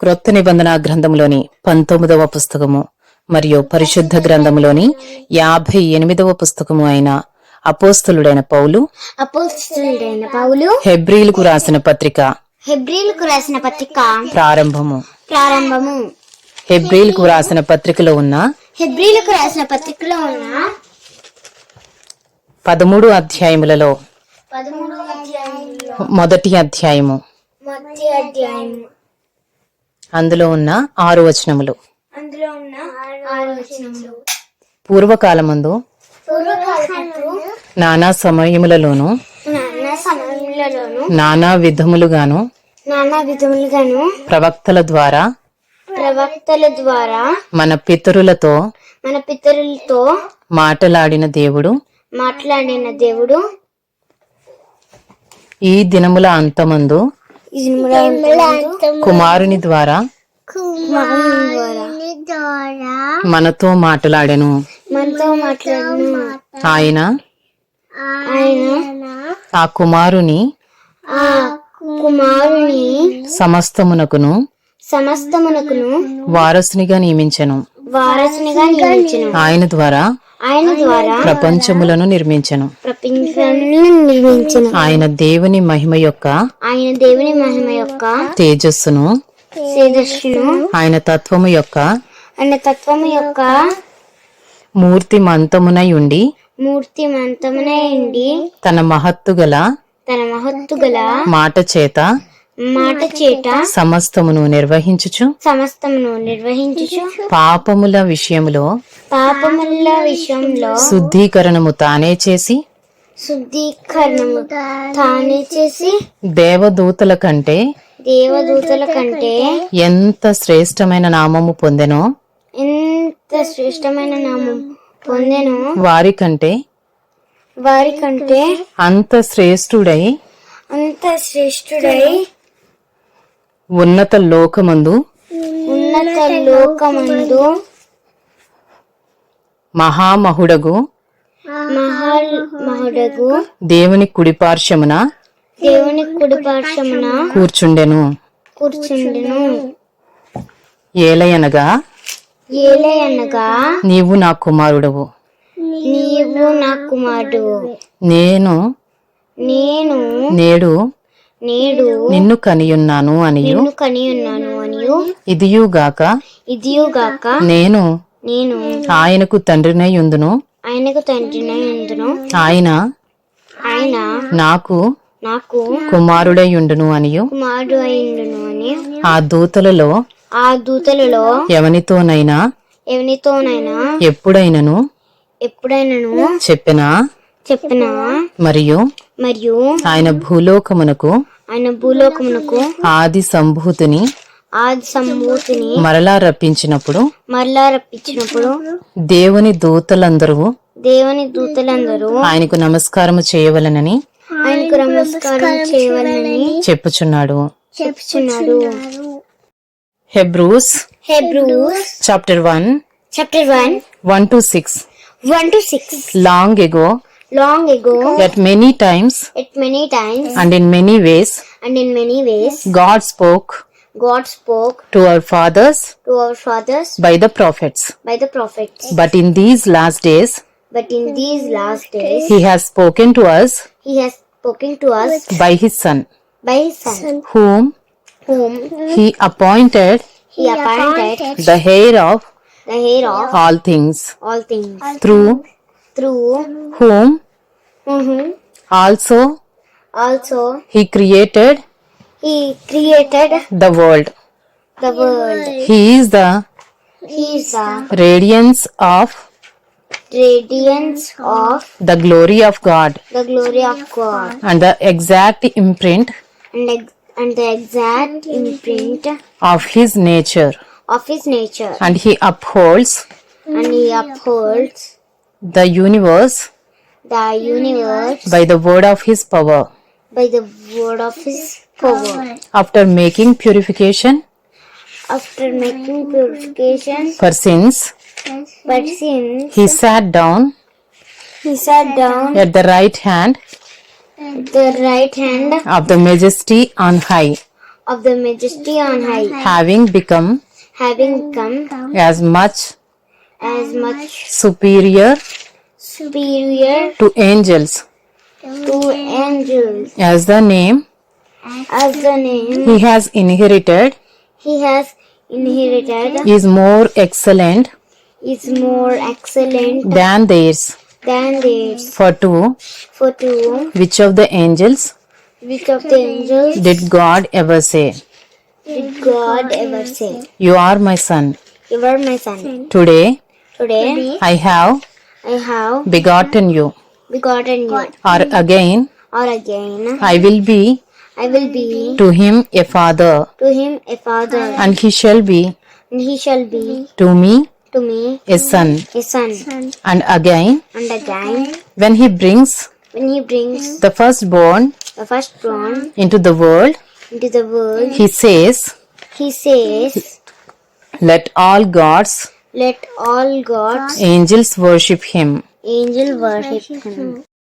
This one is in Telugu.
క్రొత్త నిబంధన గ్రంథంలోని పంతొమ్మిదవ పుస్తకము మరియు పరిశుద్ధ గ్రంథములోని యాభై ఎనిమిదవ పుస్తకము అయిన అపోస్తలుడైన పౌలు అపోస్తుడైన పౌలు హెబ్రీలకు రాసిన పత్రిక హెబ్రిల్కు రాసిన పత్రిక ప్రారంభము. ప్రారంభము. హెబ్రీలకు రాసిన పత్రికలో ఉన్న హెబ్రిలకు రాసిన పత్రికలో ఉన్న పదమూడు అధ్యాయములలో పదమూడవ అధ్యాయంలో మొదటి అధ్యాయము. మొదటి అధ్యాయం అందులో ఉన్న ఆరు వచనములు. అందులో ఉన్న ఆరు వచనములు. పూర్వకాలమందు నానా సమయములలోను నానా విధములుగాను నానా విధములుగాను ప్రవక్తల ద్వారా ప్రవక్తల ద్వారా మన పితరులతో మన పితరులతో మాటలాడిన దేవుడు మాట్లాడిన దేవుడు ఈ దినముల అంతమందు కుమారుని ద్వారా కుమారుని ద్వారా మనతో మాట్లాడెను. మనతో మాట్లాడిన. ఆయన? ఆయన ఆ కుమారుని ఆ కుమారుని సమస్తమునకును సమస్తమునకును వారసునిగా నియమించెను. వారసునిగా నియమించను. ఆయన ద్వారా ఆయన ద్వారా ప్రపంచములను నిర్మించెను. ప్రపంచాన్ని నిర్మించను. ఆయన దేవుని మహిమ యొక్క ఆయన దేవుని మహిమ యొక్క తేజస్సును శ్రేదర్శును ఆయన తత్వము యొక్క ఆయన తత్వము యొక్క మూర్తి మంతమునై ఉండి మూర్తి మంతమునైండి తన మహత్తు గల తన మహత్తు గల మాట చేత మాట చేట సమస్తమును నిర్వహించుచు సమస్తమును నిర్వహించుచు పాపముల విషయములో పాపముల విషయంలో శుద్ధీకరణము తానే చేసి శుద్ధీకరణము తానే చేసి దేవదూతల కంటే దేవదూతల కంటే ఎంత శ్రేష్టమైన నామము పొందెనో ఎంత శ్రేష్టమైన నామం పొందెను వారి కంటే వారి కంటే అంత శ్రేష్ఠుడై అంత శ్రేష్ఠుడై ఉన్నత లోకమందు ఉన్నత లోకమందు మహామహుడగు మహల్ మహుడగు దేవుని కుడిపార్శ్వమున దేవుని కుడిపార్శ్వమున కూర్చుండెను. కూర్చుండెను. ఏలయనగా ఏలయనగా నీవు నా కుమారుడవు. నీవు నా కుమారుడు నేను నేను నేడు నేడు నిన్ను కనియున్నాను అనియు. నిన్ను కని ఉన్నాను అనియు ఇదియుగాక ఇదియుగాక నేను నేను ఆయనకు తండ్రినై ఉందును. ఆయనకు తండ్రినై ఉందును. ఆయన ఆయన నాకు నాకు కుమారుడై ఉండును అనియు. అని. ఆ దూతలలో ఆ దూతలలో ఎవనితోనైనా ఎవరితోనైనా ఎప్పుడైనను ఎప్పుడైనాను చెప్పినా? చెప్పిన? మరియు మరియు ఆయన భూలోకమునకు ఆయన భూలోకమునకు ఆది సంభూతిని ఆది సంభూతిని మరలా రప్పించినప్పుడు మరలా రప్పించినప్పుడు దేవుని దూతలందరూ దేవుని దూతలందరూ ఆయనకు నమస్కారము చేయవలనని ఆయనకు నమస్కారం చేయవాలని చెప్పుచున్నాడు. చెప్తున్నాడు Hebrews Hebrews chapter one chapter one one two six one two six long ago long ago. At many times. At many times. And in many ways. And in many ways. God spoke God spoke to our fathers to our fathers by the prophets. by the prophets. But in these last days, but in these last days He has spoken to us he has spoken to us by His Son, by his son. Whom? Whom? He appointed he appointed the heir of the heir of all things, all things. Through through whom? Whom also also He created he created the world. the world. He is the he is the radiance of radiance of the glory of God. the glory of God. And the exact imprint and, ex- and the exact imprint of His nature. of his nature. And He upholds and he upholds the universe the universe by the word of His power. by the word of his power. After making purification After making purification for sins, but since He sat down he sat down at the right hand at the right hand of the majesty on high. of the majesty on high, having become having come as much as much superior superior to angels. to angels. As the name. As the name. He has inherited. He has inherited. Is more excellent is more excellent than theirs. than theirs. For two. For two. Which of the angels? Which of the angels did God ever say, did God ever say, You are my son? You are my son. Today Today I have I have begotten you. begotten you. Or again, Or again I will be I will be to him a father, to him a father, and he shall be and he shall be to me to me a son. a son. And again, And again, when he brings when he brings the firstborn the firstborn into the world, into the world, he says, he says, Let all gods, Let all gods, angels worship him. angel worship him.